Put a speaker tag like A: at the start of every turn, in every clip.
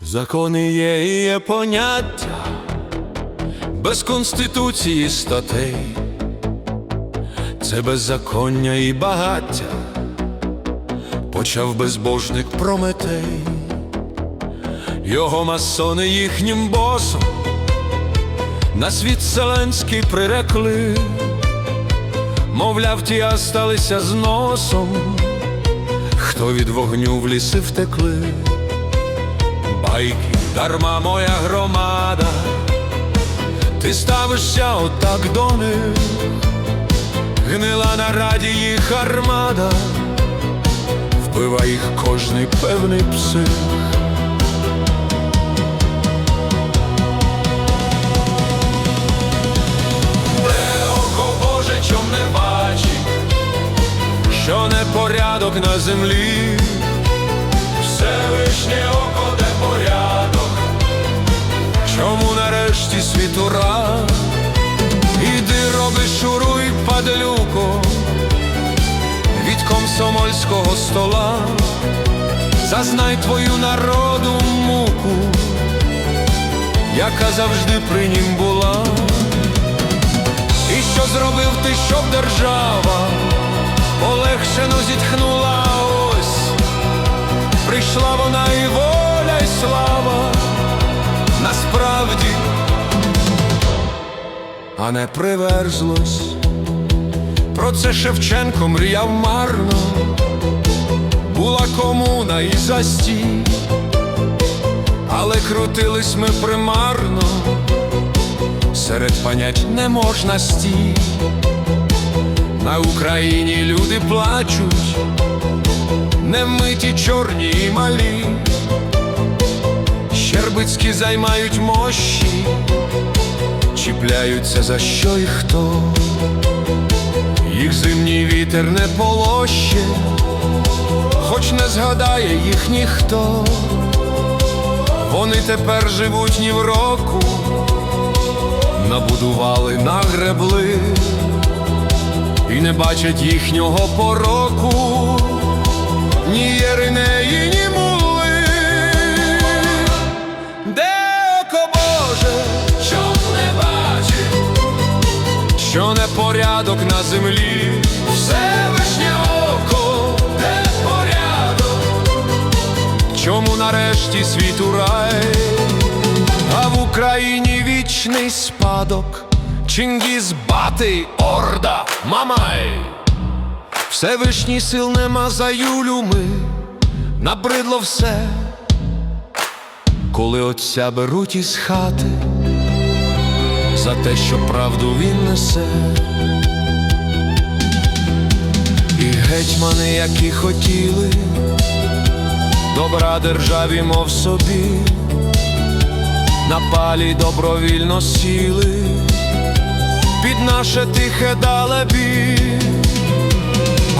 A: Закони є є поняття без конституції статей, це беззаконня і багаття, почав безбожник Прометей, його масони їхнім босом на світ селенський прирекли, мовляв, ті осталися з носом, хто від вогню в ліси втекли. Байки, дарма моя громада, ти ставишся отак до них, гнила на раді їх армада, вбиває їх кожний певний псих. Де Боже, чом не бачить, що непорядок на землі. Всевишнє око, нарешті світу рад? Іди роби шуруй падлюко від комсомольського стола, зазнай твою народу муку, яка завжди при нім була. І що зробив ти, щоб держава полегшено зітхнула а не приверзлось. Про це Шевченко мріяв марно, була комуна і застій, але крутились ми примарно, серед понять не можна стій. На Україні люди плачуть. Немиті чорні і малі, Щербицькі займають мощі, чіпляються за що і хто, їх зимній вітер не полоще, хоч не згадає їх ніхто, вони тепер живуть ні в року, набудували, нагребли і не бачать їхнього пороку. Ні єринеї, ні що непорядок на землі, Всевишнє око, де порядок, чому нарешті світу рай, а в Україні вічний спадок, Чингіз бати, орда, мамай. Всевишній сил нема за Юлю ми, набридло все, коли отця беруть із хати, за те, що правду він несе, і гетьмани, які хотіли, добра державі, мов собі, на палі добровільно сіли, під наше тихе далебі.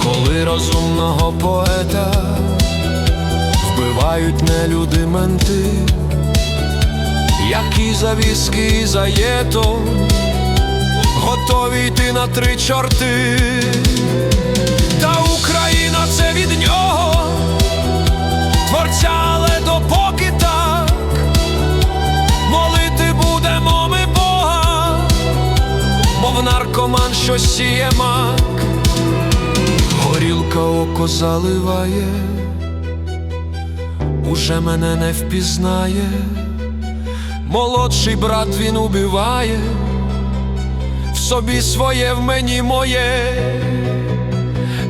A: Коли розумного поета вбивають нелюди менти, які завіски і заєто готові йти на три чорти, та Україна це від нього, творця, але допоки так, молити будемо ми Бога, мов наркоман, що сіє мак. Горілка око заливає, уже мене не впізнає, молодший брат він убиває, в собі своє, в мені моє,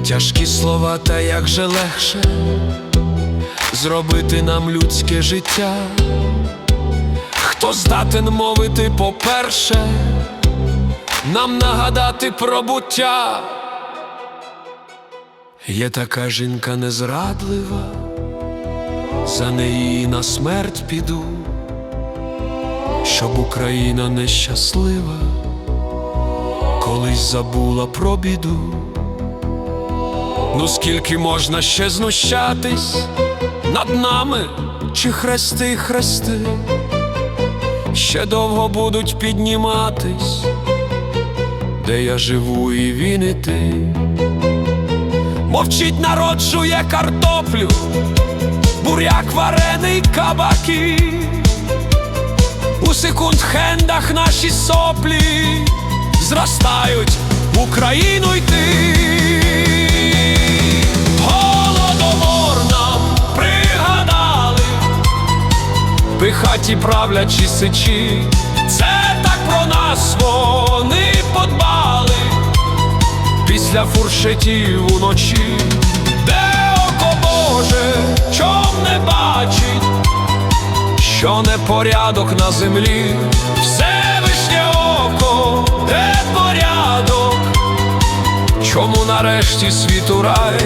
A: тяжкі слова, та як же легше зробити нам людське життя, хто здатен мовити по-перше, нам нагадати про буття. Є така жінка незрадлива, за неї на смерть піду, щоб Україна нещаслива, колись забула про біду. Ну скільки можна ще знущатись над нами, чи хрести хрести, ще довго будуть підніматись, де я живу, і він і ти. Мовчить народжує картоплю, буряк варений кабаки. У секунд-хендах наші соплі зростають в Україну йти. Голодомор нам пригадали, пихаті правлячі сичі. Це так про нас вони подбали після фуршетів уночі, що непорядок на землі, Всевишнє око, де порядок, чому нарешті світу рай,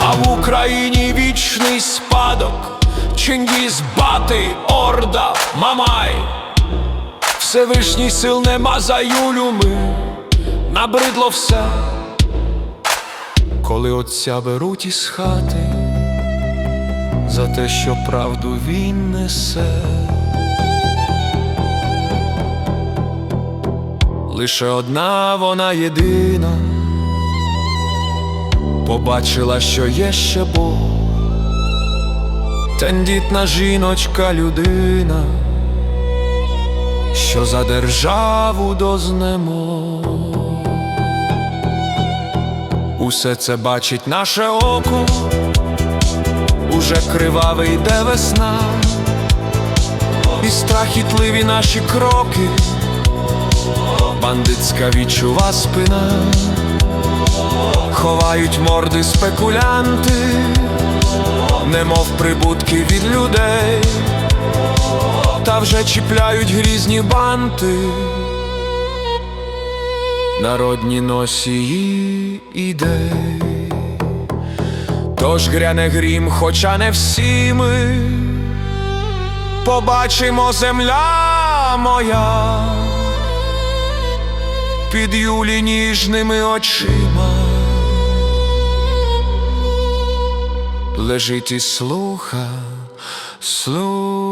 A: а в Україні вічний спадок, Чингіз, Бати, Орда, Мамай. Всевишній сил нема за Юлю ми. Набридло все, коли отця беруть із хати за те, що правду він несе. Лише одна вона єдина побачила, що є ще Бог, тендітна жіночка людина що за державу дознемо. Усе це бачить наше око, уже криваве йде весна, і страхітливі наші кроки, бандитська відчува спина, ховають морди спекулянти, немов прибутки від людей. Та вже чіпляють грізні банти, народні носії ідей, тож гряне грім, хоча не всі ми побачимо земля моя під юлі ніжними очима. Лежить і слуха, слуха.